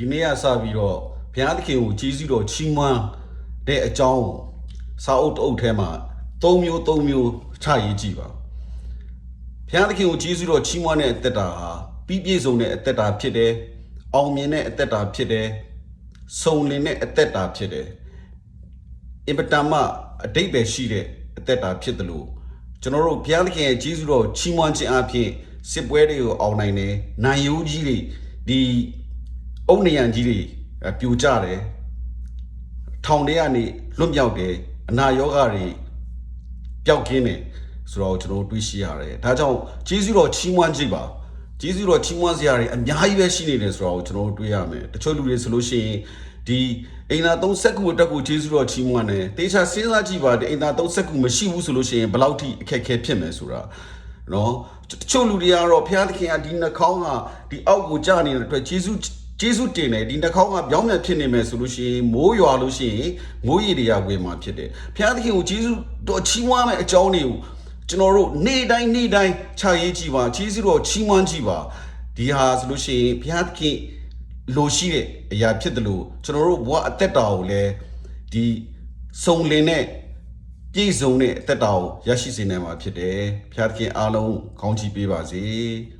ဒီနေ့ကစပြီးတော့ဘုရားသခင်ကိုကြီးစုတော်ချီးမွမ်းတဲ့အကြောင်းစာအုပ်တစ်အုပ်ထဲမှာ၃မျိုး၃မျိုးချရေးကြည့်ပါဘုရားသခင်ကိုကြီးစုတော်ချီးမွမ်းတဲ့အသက်တာဟာပြီးပြည့်စုံတဲ့အသက်တာဖြစ်တယ်အောင်မြင်တဲ့အသက်တာဖြစ်တယ်စုံလင်တဲ့အသက်တာဖြစ်တယ်အင်ပတမအတိတ်ပဲရှိတဲ့အသက်တာဖြစ်တယ်လို့ကျွန်တော်တို့ဘုရားသခင်ရဲ့ကြီးစုတော်ချီးမွမ်းခြင်းအပြင်စစ်ပွဲတွေကိုအောင်နိုင်တယ်။နိုင်ရိုးကြီးတွေဒီ အုတ်နေရန်ကြီးတွေအဲပြိုကျတယ်။ထောင်တွေကနေလွတ်မြောက်တယ်။အနာရောဂါတွေပျောက်ကင်းတယ်ဆိုတော့ကျွန်တော်တို့တွေးရှိရတယ်။ဒါကြောင့်ကြီးစုတော်ချီးမွမ်းခြင်းပါ။ကြီးစုတော်ချီးမွမ်းစရာတွေအများကြီးပဲရှိနေတယ်ဆိုတော့ကျွန်တော်တို့တွေးရမယ်။တချို့လူတွေဆိုလို့ရှိရင်ဒီအိမ်သာသုံးစက်ကူတက်ကူဂျေစုတော်ချီးမွမ်းတယ်တေချာစဉ်းစားကြည့်ပါဒီအိမ်သာသုံးစက်ကူမရှိဘူးဆိုလို့ရှိရင်ဘယ်လောက်ထိအခက်အခဲဖြစ်မယ်ဆိုတာနော်တချို့လူတွေကတော့ဘုရားသခင်ကဒီနှာခေါင်းကဒီအောက်ကိုကြာနေတဲ့အတွက်ဂျေစု ဂျေစုတင်တယ်ဒီနှာခေါင်းကပြောင်းပြန်ဖြစ်နေမယ်ဆိုလို့ရှိရင်မိုးရွာလို့ရှိရင်မိုးရေတွေကဝင်มาဖြစ်တယ်ဘုရားသခင်ကိုဂျေစုတော်ချီးမွမ်းမယ်အကြောင်းတွေကိုကျွန်တော်တို့နေ့တိုင်းနေ့တိုင်းခြာရေးကြည့်ပါဂျေစုတော်ချီးမွမ်းကြည့်ပါဒီဟာဆိုလို့ရှိရင်ဘုရားသခင်လိုရှိတဲ့အရာဖြစ်တယ်လို့ကျွန်တော်တို့ဘဝအသက်တာကိုလည်းဒီစုံလင်တဲ့ပြည့်စုံတဲ့အသက်တာကိုရရှိစေနိုင်မှာဖြစ်တယ်။ဖျားသခင်အားလုံးကောင်းချီးပေးပါစေ။